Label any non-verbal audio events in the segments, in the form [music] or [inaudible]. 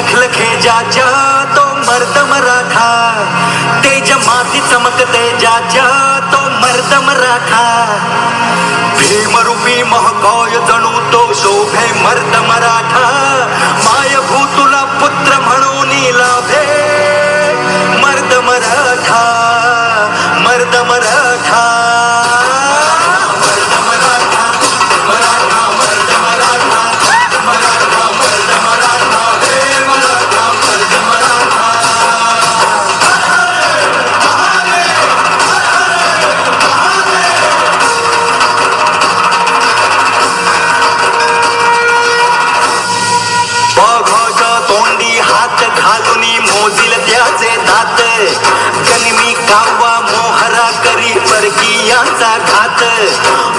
लखलखे ज्याच्या तो मर्द मराठा ते जमाती चमकते ज्याच्या तो मर्द मराठा भीमरूपी महकाय जणू तो शोभे मर्द मराठा माय भूतुला पुत्र Hey!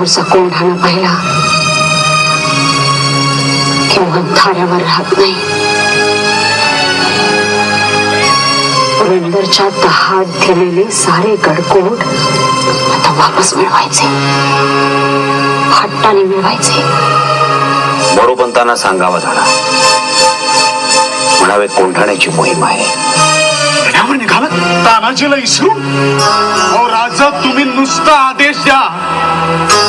समोरचा कोंढाणा पाहिला किंवा थाऱ्यावर राहत नाही? पुरंदरच्या दहात दिलेले सारे गडकोट आता वापस मिळवायचे. हट्टाने मिळवायचे. बडोपंतांना सांगावा झाला. म्हणावे कोंढाण्याची मोहीम आहे. तानाजीला इसरून अहो राजा तुम्ही नुसता आदेश द्या.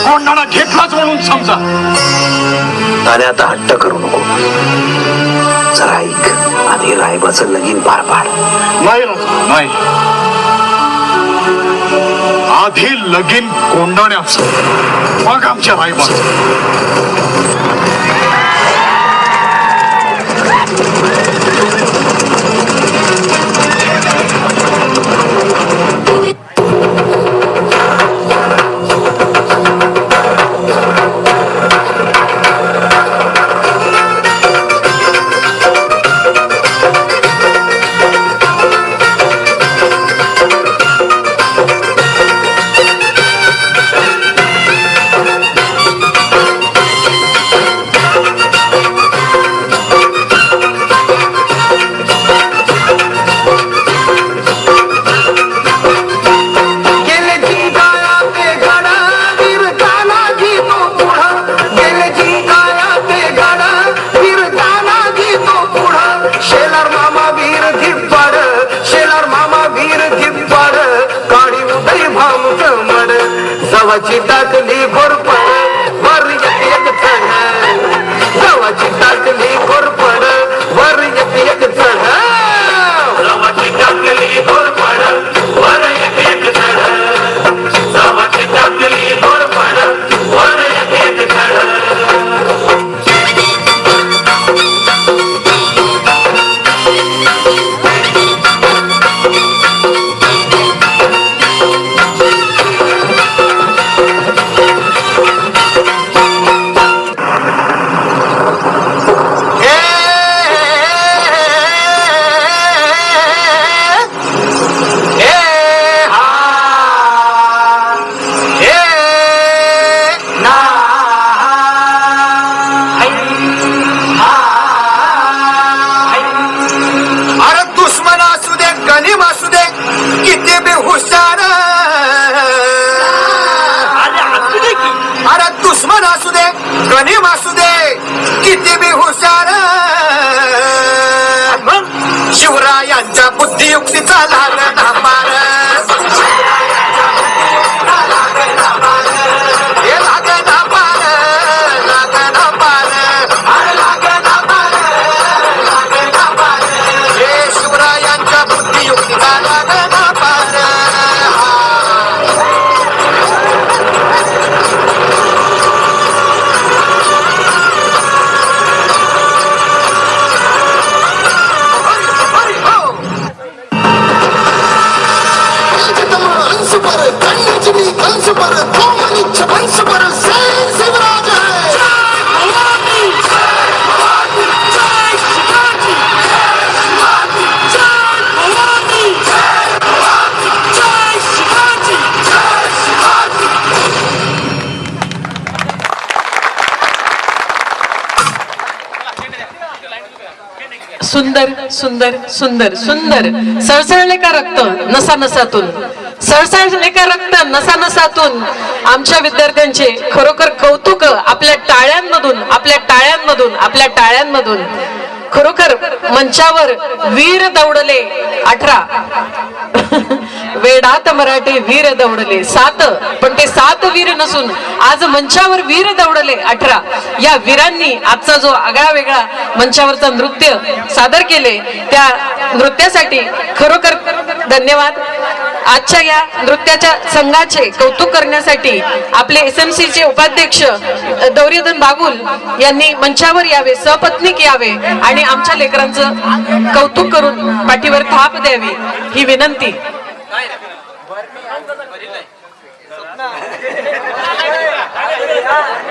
कोंडाणा घेतलाच म्हणून समजा. त्याने आता हट्ट करू नको. जरा ऐक आणि रायबाचं लगीन पार पाड. नाही राजा नाही. आधी लगीन कोंडाण्याचं मग आमच्या रायबाचं. वीर धिप्पाड काळी उदय भामच मड. सवाची टाकली घोरपड मी हुशार। अरे दुश्मन असू दे गणिम असू दे किती मी हुशार। शिवरायांच्या बुद्धियुक्तीचा लाल धापा City, answer, but a woman, answer, सुंदर सुंदर सुंदर सुंदर. सळसळले का रक्त नसा नसातून. सळसळले का रक्त नसा नसातून. आमच्या विद्यार्थ्यांचे खरोखर कौतुक आपल्या टाळ्यांमधून आपल्या टाळ्यांमधून आपल्या टाळ्यांमधून. खरोखर मंचावर वीर दौडले अठरा. वेडात मराठे वीर दौडले. सात पण ते सात वीर नसून आज मंचावर वीर दौडले अठरा. या वीरांनी आजचा जो आगळा वेगळा मंचावरचा नृत्य सादर केले त्या नृत्यासाठी खरोखर धन्यवाद. आजच्या या नृत्याच्या संघाचे कौतुक करण्यासाठी आपले एस एम चे उपाध्यक्ष अ, दौर्योधन बागुल यांनी मंचावर यावे सपत्नीक यावे आणि आमच्या लेकरांचं कौतुक करून पाठीवर थाप द्यावी ही विनंती. काय रे? स्वप्न [laughs]